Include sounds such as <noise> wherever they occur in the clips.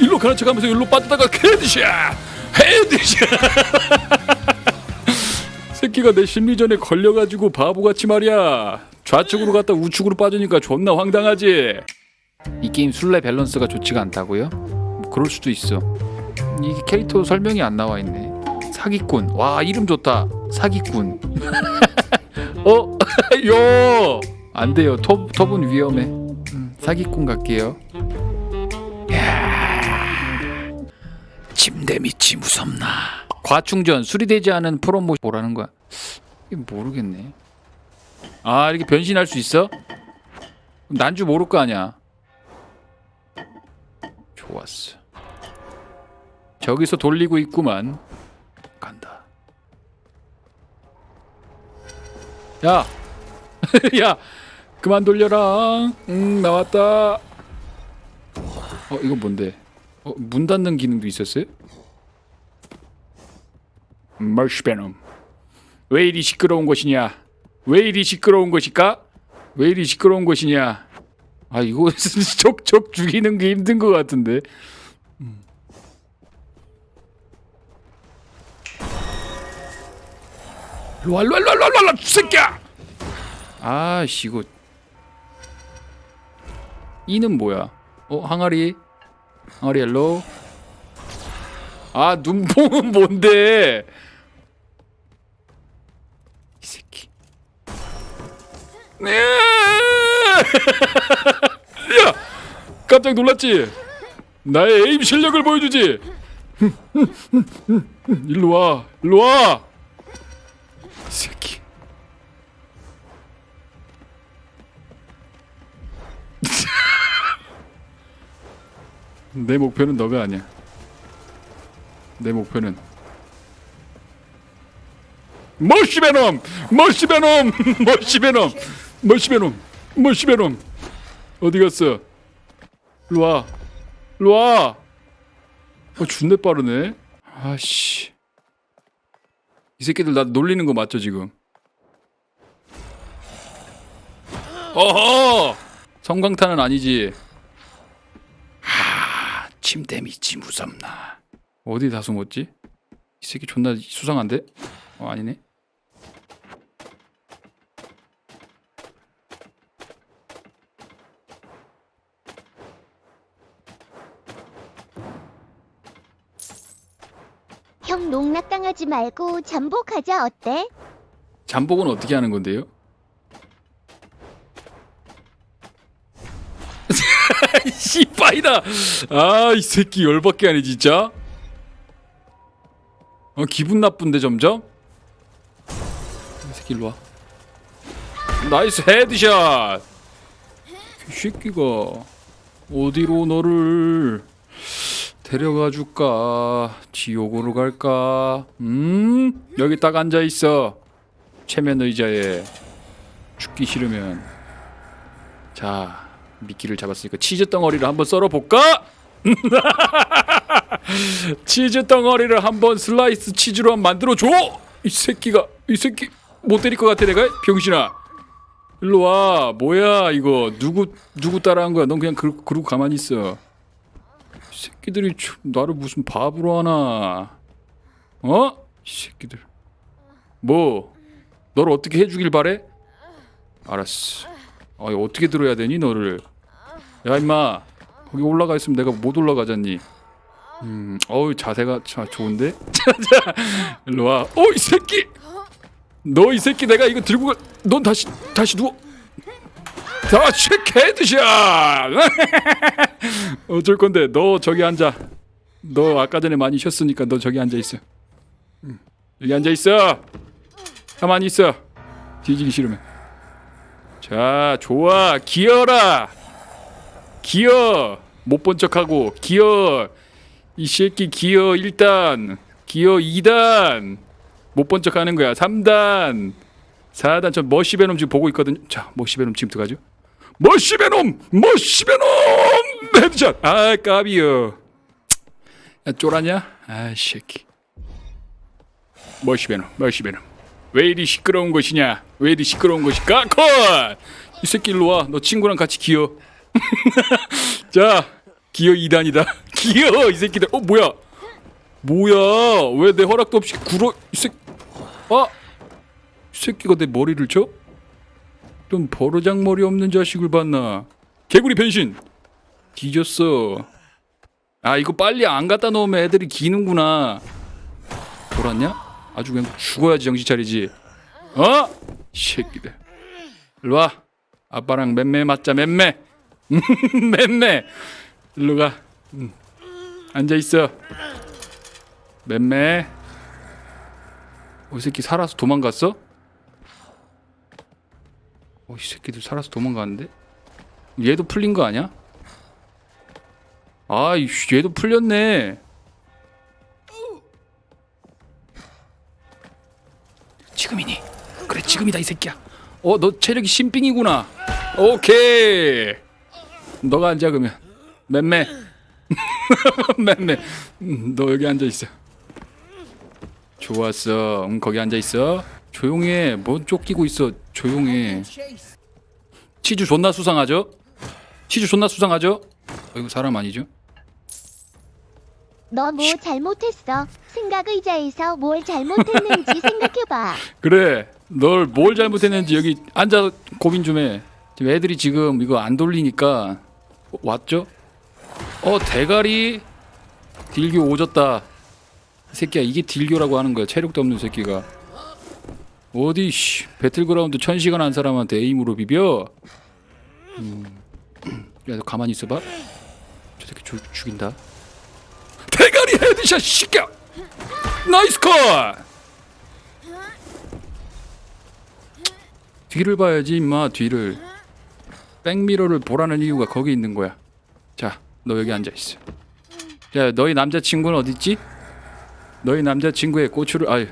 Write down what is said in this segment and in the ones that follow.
일로 가는 척하면서 일로 빠지다가 헤드샷! 헤드샷! <laughs> 새끼가 내 심리전에 걸려가지고 바보같이 말이야. 좌측으로 갔다 우측으로 빠지니까 존나 황당하지. 이 게임 술래 밸런스가 좋지가 않다고요? 뭐 그럴 수도 있어. 이게 캐릭터 설명이 안 나와 있네. 사기꾼. 와 이름 좋다. 사기꾼. <laughs> 어? <laughs> 요! 안 돼요. 톱, 톱은 위험해. 음, 사기꾼 갈게요 침대 밑이 무섭나? 과충전 수리되지 않은 프로모 뭐라는 거야? 모르겠네. 아 이렇게 변신할 수 있어? 난 줄 모를 거 아니야. 좋았어. 저기서 돌리고 있구만. 간다. 야! <laughs> 야! 그만 돌려라. 응 나왔다. 어 이거 뭔데? 어, 문 닫는 기능도 있었어요? 멀시베놈. 왜 이리 시끄러운 것이냐? 왜 이리 시끄러운 것일까? 왜 이리 시끄러운 것이냐? 아 이거 <laughs> 족족 죽이는 게 힘든 것 같은데. 음. 일로와 일로와 일로와 일로와 새끼야! 아씨 이거. 이는 뭐야? 어 항아리? 항아리 옐로우? 아 눈뽕은 뭔데 <laughs> 야 깜짝 놀랐지? 나의 에임 실력을 보여주지? <laughs> 일로 와 일로 와이 새끼. <laughs> 내 목표는 너가 아니야. 내 목표는 머시베놈 머시베놈 머시베놈 머시베놈 머시베놈. 어디 갔어? 일로와 일로와. 어 준내 빠르네. 아씨. 이 새끼들 나 놀리는 거 맞죠 지금? 어허! 성광탄은 아니지. 하 침대 밑이 무섭나. 어디 다 숨었지? 이 새끼 존나 수상한데? 어 아니네. 형 농락당 하지 말고 잠복하자 어때? 잠복은 어떻게 하는 건데요? <laughs> 씨빠이다. 아 이 새끼 열받게 하네 진짜. 어 기분 나쁜데 점점. 이 새끼 일로 와. 나이스 헤드샷. 이 새끼가 어디로 너를 데려가 줄까? 지옥으로 갈까? 음? 여기 딱 앉아 있어. 체면 의자에 죽기 싫으면 자 미끼를 잡았으니까 치즈 덩어리를 한번 썰어 볼까? <laughs> 치즈 덩어리를 한번 슬라이스 치즈로 한번 만들어 줘. 이 새끼가 이 새끼 못 때릴 것 같아 내가 병신아. 일로 와 뭐야 이거 누구 누구 따라한 거야? 넌 그냥 그러, 그러고 가만히 있어. 이 새끼들이 참 나를 무슨 바보로 하나? 어? 이 새끼들. 뭐? 너를 어떻게 해주길 바래? 알았어. 아, 어떻게 들어야 되니 너를? 야 임마 거기 올라가 있으면 내가 못 올라가잖니. 음, 어우 자세가 참 좋은데. <laughs> 자자, 일로 와. 어이 새끼. 너 이 새끼 내가 이거 들고 가. 넌 다시 다시 누워. 다시 헤드샷. <laughs> 어쩔 건데 너 저기 앉아. 너 아까 전에 많이 쉬었으니까 너 저기 앉아 있어. 음, 여기 앉아 있어. 가만히 있어. 뒤지기 싫으면. 자, 좋아. 기어라. 기어. 못 본 척하고 기어. 이 새끼 기어 1단. 기어 2단. 못 본 척하는 거야. 3단. 4단. 저 머시베놈 지금 보고 있거든요. 자, 머시베놈 지금 들어가죠. 머시베놈! 머시베 놈! 헤드샷! 아, 까비요. 야, 쫄았냐? 아, 이 새끼. 머시베놈, 머시베 놈. 왜 이리 시끄러운 것이냐? 왜 이리 시끄러운 것일까? 컷! 이 새끼 일로 와. 너 친구랑 같이 기어. <laughs> 자, 기어 2단이다. 귀여워 <laughs> 이 새끼들 어 뭐야 뭐야 왜 내 허락도 없이 굴어 이 새끼 아! 이 새끼가 내 머리를 쳐? 좀 버르장머리 없는 자식을 봤나? 개구리 변신! 뒤졌어. 아 이거 빨리 안 갖다 놓으면 애들이 기는구나. 돌았냐? 아주 그냥 죽어야지 정신 차리지. 어? 이 새끼들. 일로 와. 아빠랑 맴매 맞자 맴매. <laughs> 맴매. 일로가. 음. 앉아 있어. 맴매. 어, 이 새끼 살아서 도망갔어? 어, 이 새끼들 살아서 도망갔는데? 얘도 풀린 거 아니야? 아, 얘도 풀렸네. 지금이니? 그래, 지금이다 이 새끼야. 어, 너 체력이 신빙이구나. 오케이. 너가 앉아 그러면. 맴매. <laughs> 맴매. 음, 너 여기 앉아 있어. 좋았어. 응, 거기 앉아 있어. 조용해. 뭔 쫓기고 있어. 조용해. 치즈 존나 수상하죠? 치즈 존나 수상하죠? 어, 이거 사람 아니죠? 너 뭐 잘못했어. 생각 의자에서 뭘 잘못했는지 <laughs> 생각해봐. 그래. 널 뭘 잘못했는지 여기 앉아 고민 좀 해. 지금 애들이 지금 이거 안 돌리니까 어, 왔죠? 어 대가리 딜교 오졌다. 이 새끼야 이게 딜교라고 하는 거야. 체력도 없는 새끼가. 어디 씨 배틀그라운드 천 시간 한 사람한테 에임으로 비벼. 음. 야너 가만히 있어봐. 저 새끼 죽, 죽인다. 대가리 헤드샷 시켜. 나이스 컷. 뒤를 봐야지 임마 뒤를 백미러를 보라는 이유가 거기 있는 거야 자 너 여기 앉아 있어 자 너희 남자친구는 어딨지? 너희 남자친구의 고추를 아유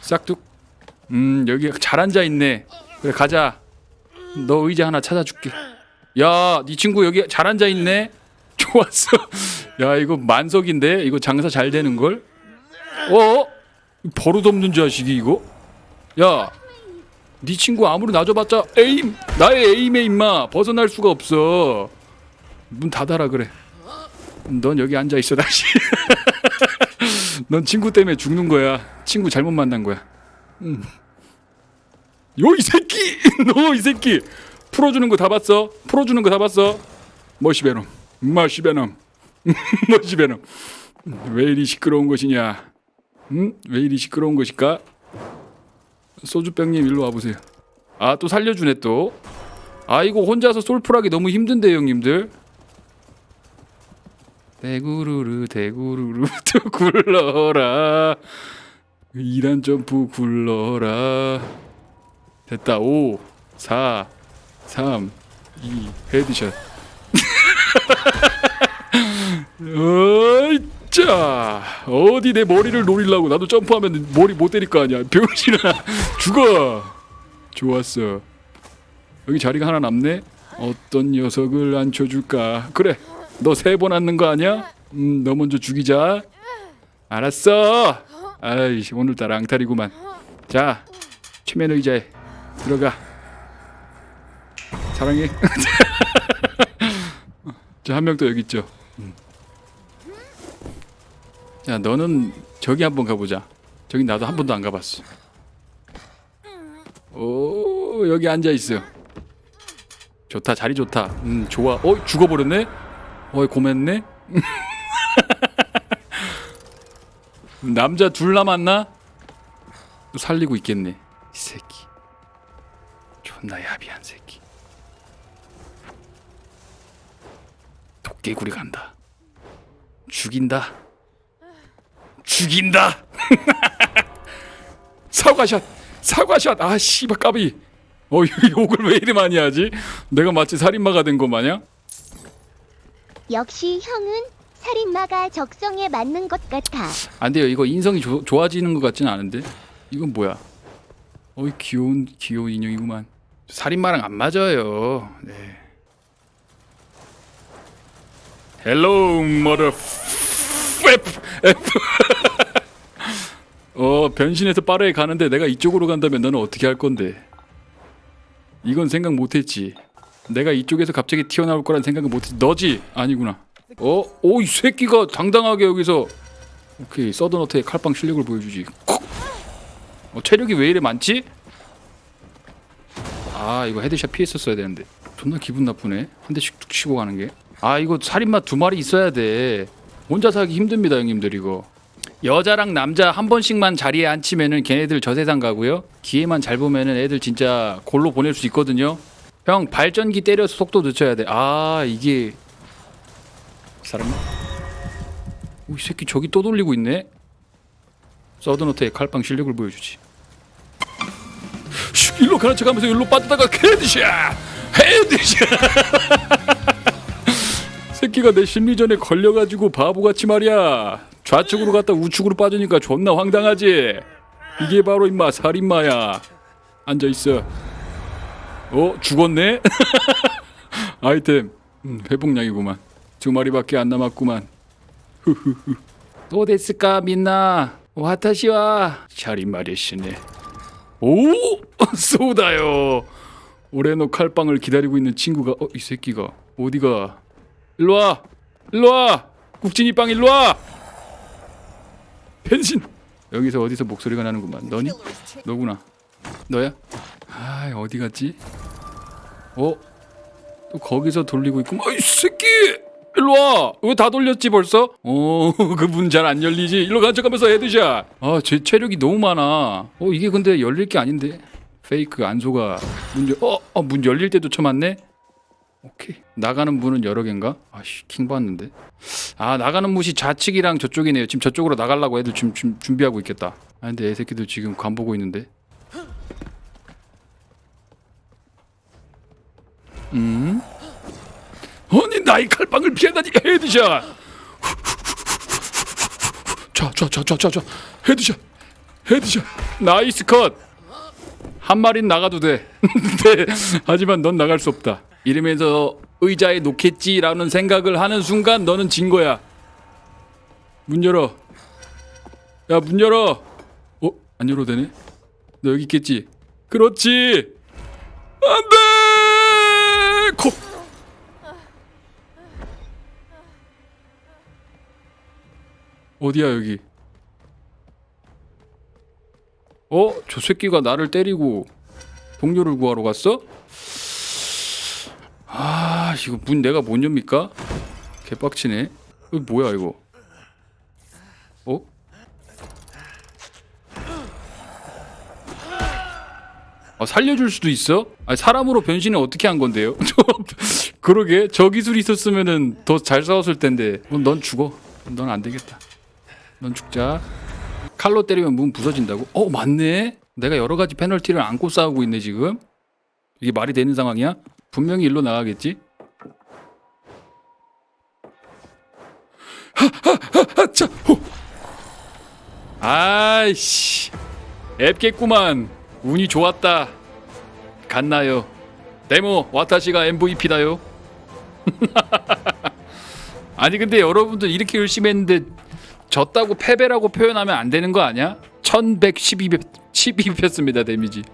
싹둑 음 여기 잘 앉아 있네. 그래 가자. 너 의자 하나 찾아줄게. 야 네 친구 여기 잘 앉아 있네. <laughs> 좋았어. 야 이거 만석인데? 이거 장사 잘 되는 걸? 어? 버릇없는 자식이 이거? 야 네 친구 아무리 놔줘봤자 에임 나의 에임에 임마. 벗어날 수가 없어. 문 닫아라 그래. 넌 여기 앉아 있어 다시. <laughs> 넌 친구 때문에 죽는 거야. 친구 잘못 만난 거야 음. 요이 새끼 <laughs> 너 이 새끼 풀어주는 거 다 봤어 풀어주는 거 다 봤어 머시베놈 머시베놈 <laughs> 머시베놈 왜 이리 시끄러운 것이냐 응? 왜 이리 시끄러운 것일까 소주병님 일로 와보세요. 아 또 살려주네 또. 아 이거 혼자서 솔플하기 너무 힘든데 형님들. 대구르르 대구르르 <laughs> 또 굴러라. 이란 점프 굴러라. 됐다. 5 4 3 2 헤드샷. <laughs> 어이 자 어디 내 머리를 노리려고. 나도 점프하면 머리 못 때릴 거 아니야. 병신아 <laughs> 죽어. 좋았어. 여기 자리가 하나 남네? 어떤 녀석을 앉혀줄까? 그래 너 세 번 앉는 거 아니야? 음너 먼저 죽이자. 알았어 아이 오늘따라 앙탈이구만 자 최면 의자에 들어가 사랑해 <laughs> 자한명또 여기 있죠 야 너는 저기 한번 가보자. 저기 나도 한 번도 안 가봤어. 오 여기 앉아 있어. 좋다 자리 좋다. 음 좋아. 어 죽어버렸네. 어이 고맙네. <laughs> 남자 둘 남았나? 또 살리고 있겠네. 이 새끼. 존나 야비한 새끼. 도깨구리 간다. 죽인다. 죽인다. <laughs> 사과샷, 사과샷. 아 씨발 까비. 어 욕을 왜 이리 많이 하지? 내가 마치 살인마가 된 거 마냥? 역시 형은 살인마가 적성에 맞는 것 같아. 안 돼요. 이거 인성이 조, 좋아지는 것 같지는 않은데. 이건 뭐야? 어이 귀여운 귀여운 인형이구만. 살인마랑 안 맞아요. 네. 헬로 머더 <laughs> 어 변신해서 빠르게 가는데 내가 이쪽으로 간다면 너는 어떻게 할 건데? 이건 생각 못했지. 내가 이쪽에서 갑자기 튀어나올 거란 생각은 못했지. 너지? 아니구나. 어? 오 이 새끼가 당당하게 여기서 오케이 서든어택의 칼빵 실력을 보여주지. 콕! 어, 체력이 왜 이래 많지? 아 이거 헤드샷 피했었어야 되는데. 존나 기분 나쁘네. 한 대씩 툭 치고 가는 게아 이거 살인마 두 마리 있어야 돼. 혼자 살기 힘듭니다 형님들 이거. 여자랑 남자 한 번씩만 자리에 앉히면은 걔네들 저 세상 가고요. 기회만 잘 보면은 애들 진짜 골로 보낼 수 있거든요. 형 발전기 때려서 속도 늦춰야 돼아 이게 사람 오이 새끼 저기 또 돌리고 있네. 서든어택의 칼빵 실력을 보여주지. 슉 일로 가는 척하면서 일로 빠지다가 헤드샷! 헤드샷! <laughs> 새끼가 내 심리전에 걸려가지고 바보같이 말이야. 좌측으로 갔다 우측으로 빠지니까 존나 황당하지. 이게 바로 임마 살인마야. 앉아 있어. 어 죽었네? <laughs> 아이템. 음, 회복량이구만 두 마리밖에 안 남았구만. 후후후. 또 됐을까 민나? 와타시와 샤리마리시네. 오 <laughs> 쏘다요. 오레노 칼빵을 기다리고 있는 친구가 어 이 새끼가 어디가? 일로 와. 일로 와. 국진이 빵 일로 와. 변신. 여기서 어디서 목소리가 나는구만. 너니? 너구나. 너야? 아 어디 갔지? 어? 또 거기서 돌리고 있고. 어이 새끼! 일로 와 왜 다 돌렸지 벌써? 어 그 <laughs> 문 잘 안 열리지? 일로 간척하면서 헤드샷 아 제 체력이 너무 많아. 어 이게 근데 열릴 게 아닌데. 페이크 안소가 문 열어문 열릴 때도 쳐맞네? 오케이. 나가는 문은 여러 개인가? 아씨 킹 받는데. 아 나가는 문이 좌측이랑 저쪽이네요. 지금 저쪽으로 나가려고 애들 지금 준- 준비하고 있겠다. 아 근데 애 새끼들 지금 간 보고 있는데. 음 나의 칼빵을 피하다니 헤드샷. 좌좌좌좌좌좌 헤드샷. 헤드샷. 나이스 컷 한 마리는 나가도 돼. <laughs> 네, 하지만 넌 나갈 수 없다. 이러면서 의자에 놓겠지라는 생각을 하는 순간 너는 진 거야. 문 열어. 야 문 열어. 어? 안 열어도 되네? 너 여기 있겠지? 그렇지. 안돼! 코 어디야 여기? 어? 저 새끼가 나를 때리고 동료를 구하러 갔어? 아 이거 문 내가 못 엽니까? 개빡치네 이거 뭐야 이거 어? 아, 살려줄 수도 있어? 아니, 사람으로 변신을 어떻게 한 건데요? <laughs> 그러게 저 기술이 있었으면은 더잘 싸웠을 텐데 어, 넌 죽어 넌 안 되겠다 넌 죽자. 칼로 때리면 문 부서진다고? 어 맞네. 내가 여러 가지 페널티를 안고 싸우고 있네 지금. 이게 말이 되는 상황이야? 분명히 일로 나가겠지. 하하하하 호. 아이씨. 앱겠구만. 운이 좋았다. 갔나요? 데모 와타시가 MVP다요. <laughs> 아니 근데 여러분들 이렇게 열심히 했는데 졌다고 패배라고 표현하면 안 되는 거 아니야? 1112 12였습니다 데미지